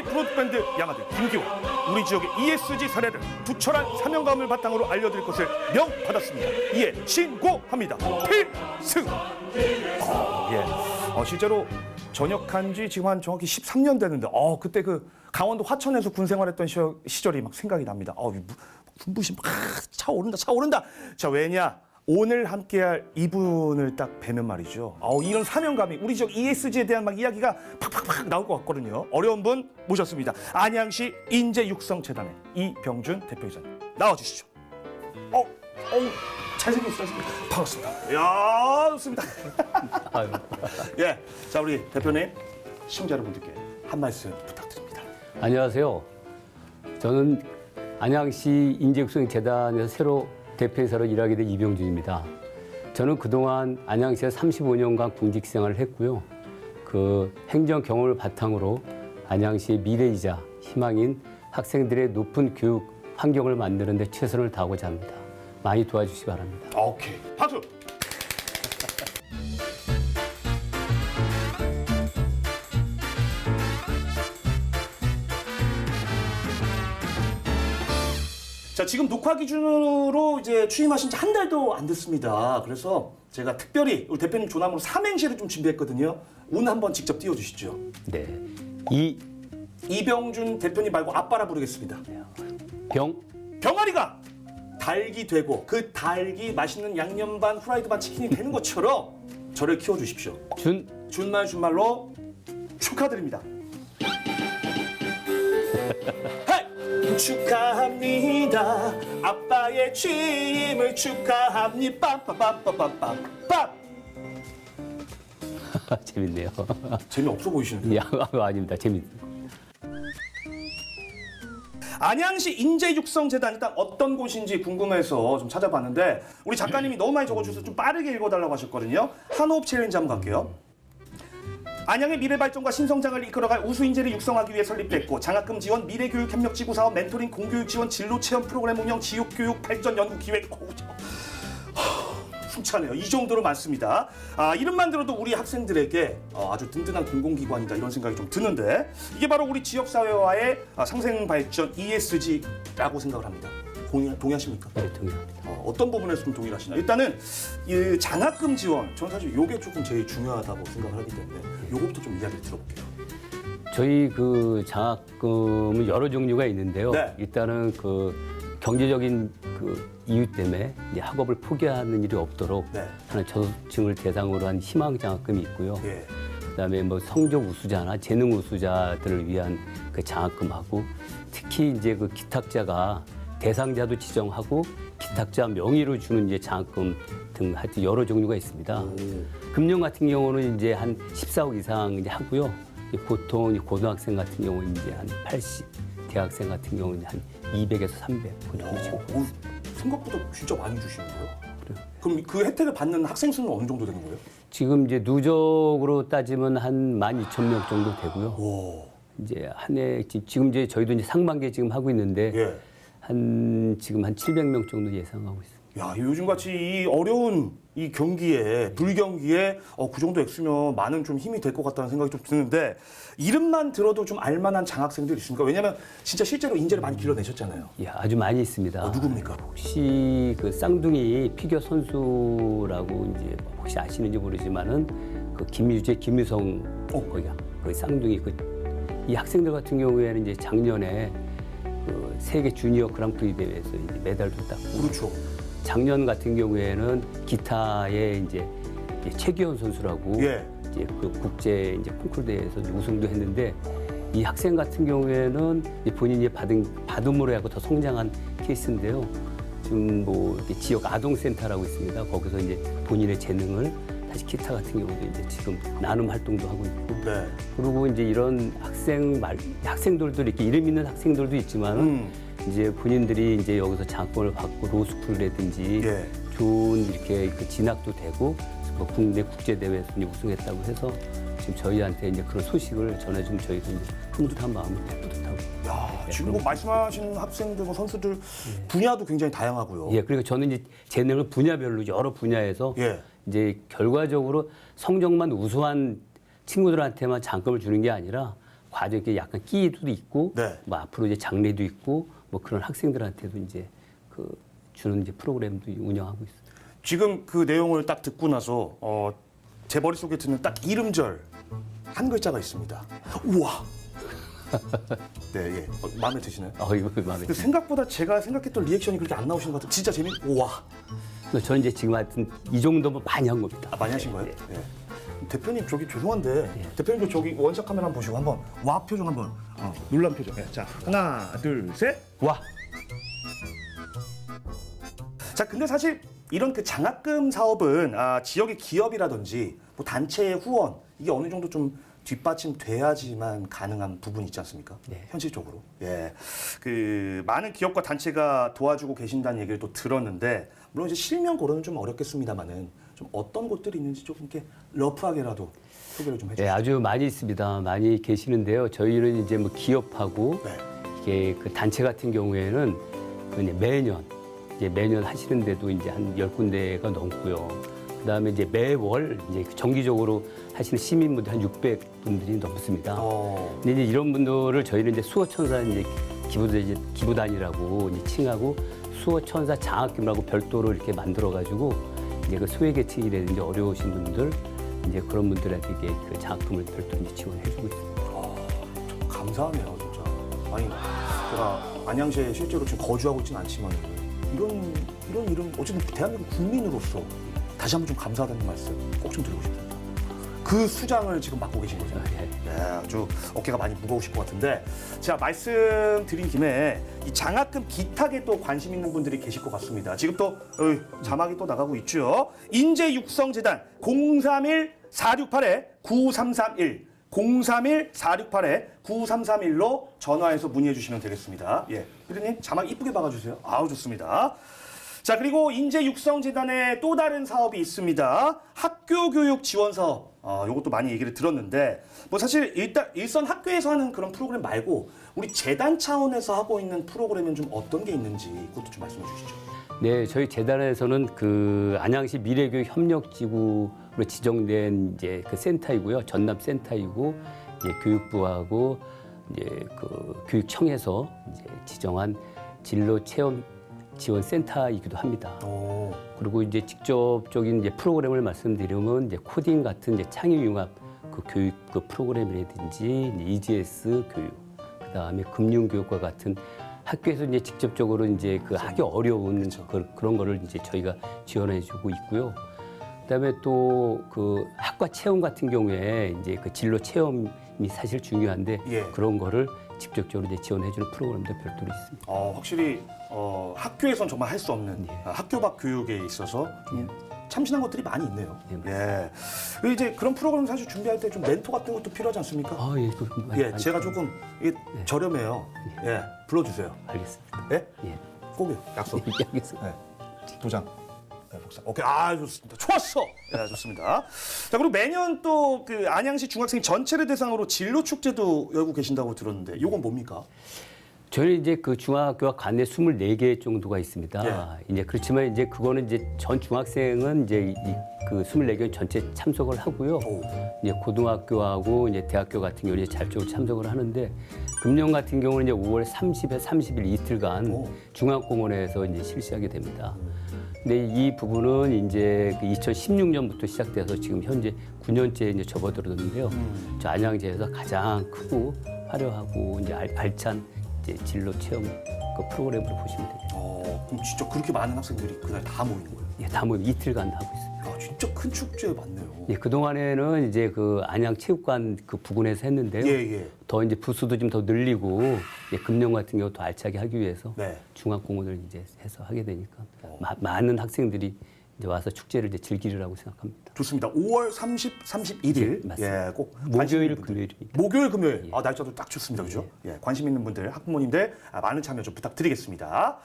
인기 브로드밴드 양아들 김기호 우리 지역의 ESG 사례를 투철한 사명감을 바탕으로 알려드릴 것을 명받았습니다. 이에 신고합니다. 필승. 어, 예. 어, 실제로 전역한 지 지금 한 정확히 13년 되는데, 어, 그때 그 강원도 화천에서 군 생활했던 시, 시절이 막 생각이 납니다. 어, 군부심 막 차오른다, 차오른다. 자, 왜냐? 오늘 함께할 이분을 딱 뵈면 말이죠. 어, 이런 사명감이 우리 지역 ESG에 대한 막 이야기가 팍팍팍 나올 것 같거든요. 어려운 분 모셨습니다. 안양시 인재육성재단의 이병준 대표이사 나와주시죠. 어, 어, 잘생겼어, 잘생겼어. 반갑습니다. 이야, 좋습니다. 예, 자 우리 대표님 시청자 여러분들께 한 말씀 부탁드립니다. 안녕하세요. 저는 안양시 인재육성재단에서 새로 대표이사로 일하게 된 이병준입니다. 저는 그동안 안양시에서 35년간 공직 생활을 했고요. 그 행정 경험을 바탕으로 안양시의 미래이자 희망인 학생들의 높은 교육 환경을 만드는 데 최선을 다하고자 합니다. 많이 도와주시기 바랍니다. 오케이, 박수. 자, 지금 녹화 기준으로 이제 취임하신 지 한 달도 안 됐습니다. 그래서 제가 특별히 우리 대표님 조남으로 삼행시를 좀 준비했거든요. 운 한번 직접 띄워주시죠. 네. 이 이병준 대표님 말고 아빠라 부르겠습니다. 병, 병아리가 닭이 되고 그 닭이 맛있는 양념 반 후라이드 반 치킨이 되는 것처럼 저를 키워주십시오. 준, 준말 준말로 축하드립니다. 축하합니다. 아빠의 취임을 축하합니다. 빰빰빰빰빰빰. 재밌네요. 재미없어 보이시는데. 야, 아닙니다. 재밌. 안양시 인재육성재단 일단 어떤 곳인지 궁금해서 좀 찾아봤는데 우리 작가님이 너무 많이 적어주셔서 좀 빠르게 읽어달라고 하셨거든요. 한호흡 챌린지 한번 갈게요. 안양의 미래 발전과 신성장을 이끌어갈 우수 인재를 육성하기 위해 설립됐고 장학금 지원, 미래 교육 협력 지구 사업, 멘토링 공교육 지원, 진로 체험 프로그램 운영, 지역 교육 발전 연구 기획. 숨차네요. 이 정도로 많습니다. 아, 이름만 들어도 우리 학생들에게 어, 아주 든든한 공공기관이다 이런 생각이 좀 드는데 이게 바로 우리 지역 사회와의 아, 상생 발전 ESG라고 생각을 합니다. 동의, 동의하십니까? 네, 동의합니다. 어, 어떤 부분에서 좀 동의하시나? 일단은 이 장학금 지원, 저는 사실 이게 조금 제일 중요하다고 생각을 하기 때문에 요거부터 좀 이야기를 들어볼게요. 저희 그 장학금은 여러 종류가 있는데요. 네. 일단은 그 경제적인 그 이유 때문에 이제 학업을 포기하는 일이 없도록 네. 하는 저소득층을 대상으로 한 희망 장학금이 있고요. 예. 그다음에 뭐 성적 우수자나 재능 우수자들을 위한 그 장학금하고 특히 이제 그 기탁자가 대상자도 지정하고 기탁자 명의로 주는 이제 장학금 등 하여튼 여러 종류가 있습니다. 금년 같은 경우는 이제 한 14억 이상 이제 하고요. 이 보통 이 고등학생 같은 경우는 이제 한 80, 대학생 같은 경우는 한 200에서 300. 그 정도 지금. 어, 생각보다 진짜 많이 주시는데요? 그럼 그 혜택을 받는 학생 수는 어느 정도 되는 거예요? 지금 이제 누적으로 따지면 한 12,000명 정도 되고요. 오, 이제 한 해 지금 이제 저희도 이제 상반기 지금 하고 있는데 예. 한 지금 한 700명 정도 예상하고 있습니다. 야, 요즘 같이 이 어려운 이 경기에 불경기에 어, 그 정도 액수면 많은 좀 힘이 될 것 같다는 생각이 좀 드는데 이름만 들어도 좀 알만한 장학생들 있습니까? 왜냐면 진짜 실제로 인재를 많이 길러내셨잖아요. 예, 아주 많이 있습니다. 어, 누굽니까? 혹시 그 쌍둥이 피겨 선수라고 이제 혹시 아시는지 모르지만은 그 김유재, 김유성 어. 거기가 그 쌍둥이 그 이 학생들 같은 경우에는 이제 작년에 그 세계 주니어 그랑프리 대회에서 이제 메달도 땄고 그렇죠. 작년 같은 경우에는 기타에 이제 최기현 선수라고 예. 이제 그 국제 이제 콩쿠르 대회에서 우승도 했는데 이 학생 같은 경우에는 본인이 받은 받음으로 하고 더 성장한 케이스인데요. 지금 뭐 지역 아동센터라고 있습니다. 거기서 이제 본인의 재능을 다시 기타 같은 경우도 이제 지금 나눔 활동도 하고 있고 네. 그리고 이제 이런 학생 말 학생들도 이렇게 이름 있는 학생들도 있지만 은 음. 이제 본인들이 이제 여기서 장학금을 받고 로스쿨이라든지 예. 좋은 이렇게 그 진학도 되고 뭐 국내 국제 대회에서 이제 우승했다고 해서 지금 저희한테 이제 그런 소식을 전해주면 저희도 이제 흐뭇한 마음이 뿌듯하고 야, 지금 뭐 말씀하신 학생들, 뭐 선수들 분야도 굉장히 다양하고요. 예 그리고 저는 이제 재능을 분야별로 여러 분야에서 예. 이제 결과적으로 성적만 우수한 친구들한테만 장학금을 주는 게 아니라 과정 에 약간 끼도 있고 네. 뭐 앞으로 이제 장래도 있고 뭐 그런 학생들한테도 이제 그 주는 이제 프로그램도 운영하고 있습니다. 지금 그 내용을 딱 듣고 나서 어, 제 머릿속에 드는 딱 이름절 한 글자가 있습니다. 우와. 네, 예. 어, 마음에 드시나요? 어 이거 마음에 근데. 생각보다 제가 생각했던 리액션이 그렇게 안 나오시는 것 같아요. 진짜 재밌. 우와. 저는 이제 지금 하여튼 이 정도면 많이 한 겁니다. 아, 많이 하신 거예요? 예. 예. 대표님 저기 죄송한데 대표님도 저기 원샷 카메라 한번 보시고 한번 와 표정 한번 어, 놀란 표정. 예. 자 하나 둘 셋. 와 자, 근데 사실 이런 그 장학금 사업은 아, 지역의 기업이라든지 뭐 단체의 후원 이게 어느 정도 좀 뒷받침 돼야지만 가능한 부분이 있지 않습니까? 네. 현실적으로. 예. 그 많은 기업과 단체가 도와주고 계신다는 얘기를 또 들었는데 물론 이제 실명 고르는 좀 어렵겠습니다만은 좀 어떤 곳들이 있는지 조금 이렇게 러프하게라도 소개를 좀 해주세요. 네, 아주 많이 있습니다. 많이 계시는데요. 저희는 이제 뭐 기업하고 네. 이게 그 단체 같은 경우에는 그 이제 매년 이제 매년 하시는데도 이제 한 열 군데가 넘고요. 그다음에 이제 매월 이제 정기적으로 하시는 시민분들 한 600분들이 넘습니다. 어. 근데 이제 이런 분들을 저희는 이제 수어천사 이제 기부단 이제 기부단이라고 이제 칭하고 수어천사 장학금이라고 별도로 이렇게 만들어 가지고 이제 그 소외계층이라든지 어려우신 분들 이제 그런 분들한테 이게 그 장학금을 별도로 이제 지원해주고 있습니다. 아, 감사하네요, 진짜. 아니, 제가 안양시에 실제로 지금 거주하고 있지는 않지만 이런 이런 이름 어쨌든 대한민국 국민으로서 다시 한번 좀 감사하다는 말씀 꼭 좀 드리고 싶습니다. 그 수장을 지금 맡고 계신 거죠. 예. 네, 아주 어깨가 많이 무거우실 것 같은데 자 말씀드린 김에 이 장학금 기탁에 또 관심 있는 분들이 계실 것 같습니다. 지금 또 어이, 자막이 또 나가고 있죠. 인재 육성 재단 031 468에 9331 031 468에 9331로 전화해서 문의해 주시면 되겠습니다. 예, 피디님 자막 이쁘게 박아 주세요. 아우 좋습니다. 자 그리고 인재 육성 재단의 또 다른 사업이 있습니다. 학교 교육 지원 사업. 아, 요것도 많이 얘기를 들었는데 뭐 사실 일단 일선 학교에서 하는 그런 프로그램 말고 우리 재단 차원에서 하고 있는 프로그램은 좀 어떤 게 있는지 그것도 좀 말씀해 주시죠. 네, 저희 재단에서는 그 안양시 미래교육 협력지구로 지정된 이제 그 센터이고요. 전남 센터이고 이제 교육부하고 이제 그 교육청에서 이제 지정한 진로 체험 지원 센터이기도 합니다. 오, 그리고 이제 직접적인 이제 프로그램을 말씀드리면 이제 코딩 같은 이제 창의 융합 그 교육 그 프로그램이라든지 이제 EGS 교육, 그 다음에 금융 교육과 같은 학교에서 이제 직접적으로 이제 그 하기 어려운 그, 그런 거를 이제 저희가 지원해주고 있고요. 그다음에 또 그 학과 체험 같은 경우에 이제 그 진로 체험이 사실 중요한데 예. 그런 거를 직접적으로 이제 지원해주는 프로그램도 별도로 있습니다. 어, 확실히 어, 학교에선 정말 할 수 없는 예. 아, 학교 밖 교육에 있어서 좀 참신한 것들이 많이 있네요. 예, 예. 그리고 이제 그런 프로그램 사실 준비할 때 좀 멘토 같은 것도 필요하지 않습니까? 아, 예, 그, 많이- 예, 많이- 제가 조금 이게 저렴해요. 예, 불러주세요. 알겠습니다. 예, 예, 꼭이요. 약속. 알겠습니다. 네. 도장. 네, 복사. 오케이. 아, 좋습니다. 좋았어. 네, 좋습니다. 자, 그리고 매년 또 그 안양시 중학생 전체를 대상으로 진로 축제도 열고 계신다고 들었는데 이건 뭡니까? 저희 이제 그 중학교와 관내 24개 정도가 있습니다. 예. 이제 그렇지만 이제 그거는 이제 전 중학생은 이제 이 그 24개 전체 참석을 하고요. 오. 이제 고등학교하고 이제 대학교 같은 경우는 이제 잘적으로 참석을 하는데 금년 같은 경우는 이제 5월 30일, 30일 이틀간 오. 중앙공원에서 이제 실시하게 됩니다. 근데 이 부분은 이제 그 2016년부터 시작돼서 지금 현재 9년째 이제 접어들었는데요. 음. 저 안양시에서 가장 크고 화려하고 이제 알- 알찬 이제 진로 체험 그 프로그램으로 보시면 되겠습니다. 어, 그럼 진짜 그렇게 많은 학생들이 그날 다 모이는 거예요? 예, 다 모임 이틀간 하고 있습니다. 야, 진짜 큰 축제 맞네요. 예, 그 동안에는 이제 그 안양 체육관 그 부근에서 했는데요. 예, 예. 더 이제 부수도 좀 더 늘리고 예, 금년 같은 경우 더 알차게 하기 위해서 네. 중앙공원을 이제 해서 하게 되니까 마- 많은 학생들이 이제 와서 축제를 이제 즐기리라고 생각합니다. 좋습니다. 5월 30, 31일. 네, 맞습니다. 예, 꼭 관심 목요일, 있는 분들. 금요일입니다. 목요일, 금요일. 아, 날짜도 딱 좋습니다. 그죠? 예, 관심 있는 분들, 학부모님들 아, 많은 참여 좀 부탁드리겠습니다.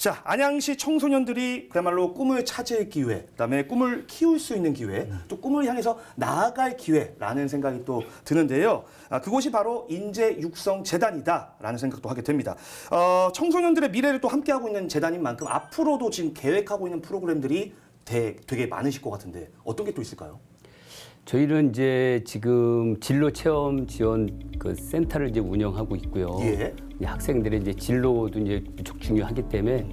자, 안양시 청소년들이 그야말로 꿈을 찾을 기회, 그다음에 꿈을 키울 수 있는 기회, 또 꿈을 향해서 나아갈 기회라는 생각이 또 드는데요. 아, 그곳이 바로 인재 육성 재단이다라는 생각도 하게 됩니다. 어, 청소년들의 미래를 또 함께하고 있는 재단인 만큼 앞으로도 지금 계획하고 있는 프로그램들이 되, 되게 많으실 것 같은데 어떤 게 또 있을까요? 저희는 이제 지금 진로 체험 지원 그 센터를 이제 운영하고 있고요. 예. 이제 학생들의 이제 진로도 이제 무척 중요하기 때문에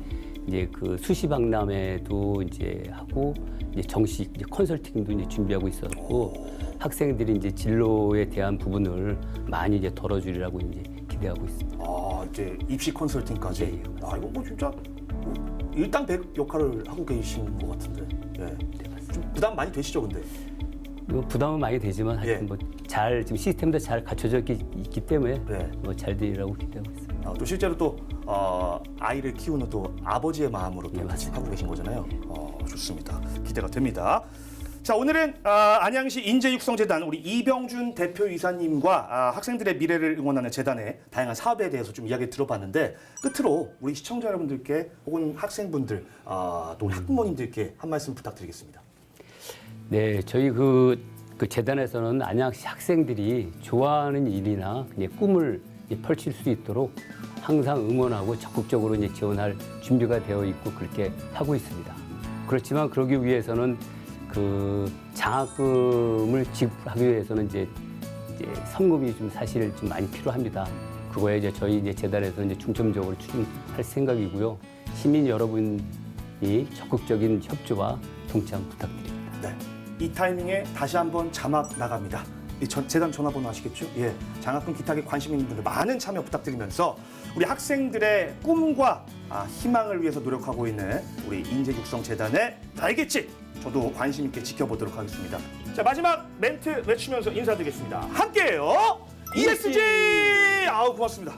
이제 그 수시 박람회도 이제 하고 이제 정식 이제 컨설팅도 이제 준비하고 있었고 학생들이 이제 진로에 대한 부분을 많이 이제 덜어주리라고 이제 기대하고 있습니다. 아 이제 입시 컨설팅까지. 예, 예. 아 이거 뭐 진짜 일당백 역할을 하고 계신 것 같은데. 예. 좀 부담 많이 되시죠, 근데? 뭐 부담은 많이 되지만 하여튼 예. 뭐잘 지금 시스템도 잘 갖춰져 있기, 있기 때문에 네. 뭐잘 되리라고 기대하고 있습니다. 아, 또 실제로 또 어, 아이를 키우는 또 아버지의 마음으로 또 예, 맞습니다. 하고 계신 거잖아요. 어, 좋습니다. 기대가 됩니다. 자 오늘은 아, 안양시 인재육성재단 우리 이병준 대표이사님과 아, 학생들의 미래를 응원하는 재단의 다양한 사업에 대해서 좀 이야기 들어봤는데 끝으로 우리 시청자 여러분들께 혹은 학생분들 아, 또 학부모님들께 한 말씀 부탁드리겠습니다. 네, 저희 그, 그 재단에서는 안양시 학생들이 좋아하는 일이나 그냥 꿈을 이제 펼칠 수 있도록 항상 응원하고 적극적으로 이제 지원할 준비가 되어 있고 그렇게 하고 있습니다. 그렇지만 그러기 위해서는 그 장학금을 지급하기 위해서는 이제, 이제 성금이 좀 사실 좀 많이 필요합니다. 그거에 이제 저희 이제 재단에서 이제 중점적으로 추진할 생각이고요. 시민 여러분이 적극적인 협조와 동참 부탁드립니다. 네. 이 타이밍에 다시 한번 자막 나갑니다. 이 전- 재단 전화번호 아시겠죠? 예. 장학금 기탁에 관심 있는 분들 많은 참여 부탁드리면서 우리 학생들의 꿈과 아, 희망을 위해서 노력하고 있는 우리 인재육성재단의 날개짓 저도 관심 있게 지켜보도록 하겠습니다. 자 마지막 멘트 외치면서 인사드리겠습니다. 함께해요. ESG. 아우 고맙습니다.